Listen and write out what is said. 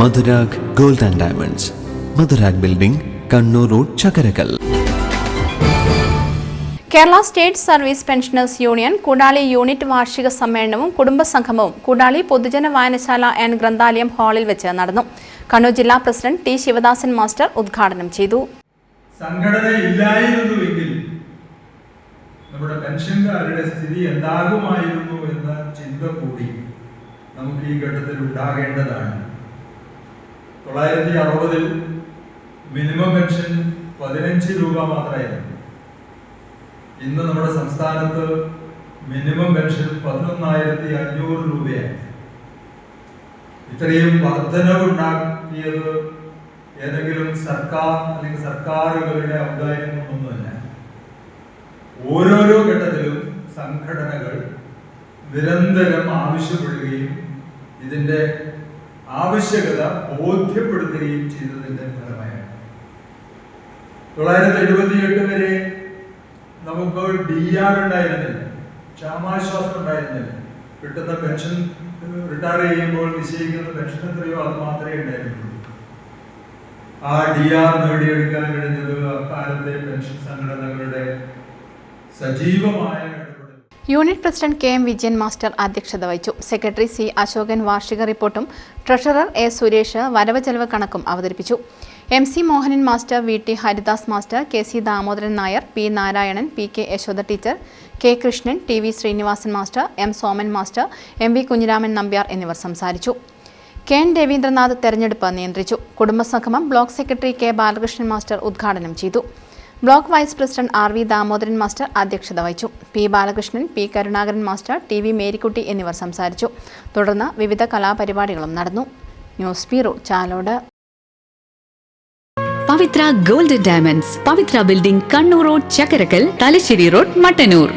Madhurag gold and diamonds. Madhurag building Kannur road Chakkarakkal. Kerala state service pensioners union Kudali unit വാർഷിക സമ്മേളനവും കുടുംബസംഗമവും കുടാളി പൊതുജന വായനശാല and ഗ്രന്ഥാലയം ഹാളിൽ വെച്ച് നടന്നു. കണ്ണൂർ ജില്ലാ പ്രസിഡന്റ് ടി ശിവദാസൻ മാസ്റ്റർ ഉദ്ഘാടനം ചെയ്തു. സംഘടന ഇല്ലായിരുന്നുവെങ്കിൽ നമ്മുടെ പെൻഷൻകാരുടെ സ്ഥിതി എന്താകുമായിരുന്നു എന്ന ചിന്ത കൂടി നമുക്ക് ഈ ഘട്ടത്തിൽ ഉണ്ടാകേണ്ടതാണ്. തൊള്ളായിരത്തി അറുപതിൽ മിനിമം പെൻഷൻ പതിനഞ്ച് രൂപ മാത്രമായിരുന്നു. ഇന്ന് നമ്മുടെ സംസ്ഥാനത്ത് മിനിമം പെൻഷൻ പതിനൊന്നായിരത്തി അഞ്ഞൂറ് രൂപയാണ് ഇത്രയും വർധനവുണ്ടാക്കിയത് ഏതെങ്കിലും സർക്കാർ അല്ലെങ്കിൽ സർക്കാരുകളുടെ ഔദാര്യം കൊണ്ടൊന്നുമല്ല. ഓരോരോ ഘട്ടത്തിലും സംഘടനകൾ നിരന്തരം ആവശ്യപ്പെടുകയും ഇതിന്റെ ആവശ്യകത ബോധ്യപ്പെടുത്തുകയും ചെയ്തതിന്റെ ഫലമായാണ്. തൊള്ളായിരത്തി എഴുപത്തിയെട്ട് വരെ നമുക്ക് ഡി ആർ ഉണ്ടായിരുന്നില്ല. ക്ഷാമാശ്വാസം ഉണ്ടായിരുന്നില്ല. കിട്ടുന്ന പെൻഷൻ റിട്ടയർ ചെയ്യുമ്പോൾ നിശ്ചയിക്കുന്ന പെൻഷൻ എത്രയോ അത് മാത്രമേ ഉണ്ടായിരുന്നുള്ളൂ. ആ ഡി ആർ നേടിയെടുക്കാൻ കഴിഞ്ഞത് അക്കാലത്തെ പെൻഷൻ സംഘടനകളുടെ സജീവമായ unit president K M Vijayan master അധ്യക്ഷത വഹിച്ചു. സെക്രട്ടറി സി അശോകൻ വാർഷിക റിപ്പോർട്ടും ട്രഷറർ എ സുരേഷ് വരവ് ചെലവ് കണക്കും അവതരിപ്പിച്ചു. M C Mohanan master V T Haridas master K C Damodaran Nair P Narayanan P K Yashoda teacher K Krishnan T V Srinivasan master M Soman master M V Kunhiraman Nambiar എന്നിവർ സംസാരിച്ചു. K N Ravindranath തെരഞ്ഞെടുപ്പ് നിയന്ത്രിച്ചു. കുടുംബസംഗമം block secretary K Balakrishnan master ഉദ്ഘാടനം ചെയ്തു. Block vice president R V Damodaran master അധ്യക്ഷത വഹിച്ചു. P Balakrishnan P Karunakaran master T V Marykutty എന്നിവർ സംസാരിച്ചു. തുടർന്ന് വിവിധ കലാപരിപാടികളും നടന്നു. News bureau Chalode. Pavithra gold diamonds Pavithra building Kannur road Chakkarakkal Thalassery road Mattannur.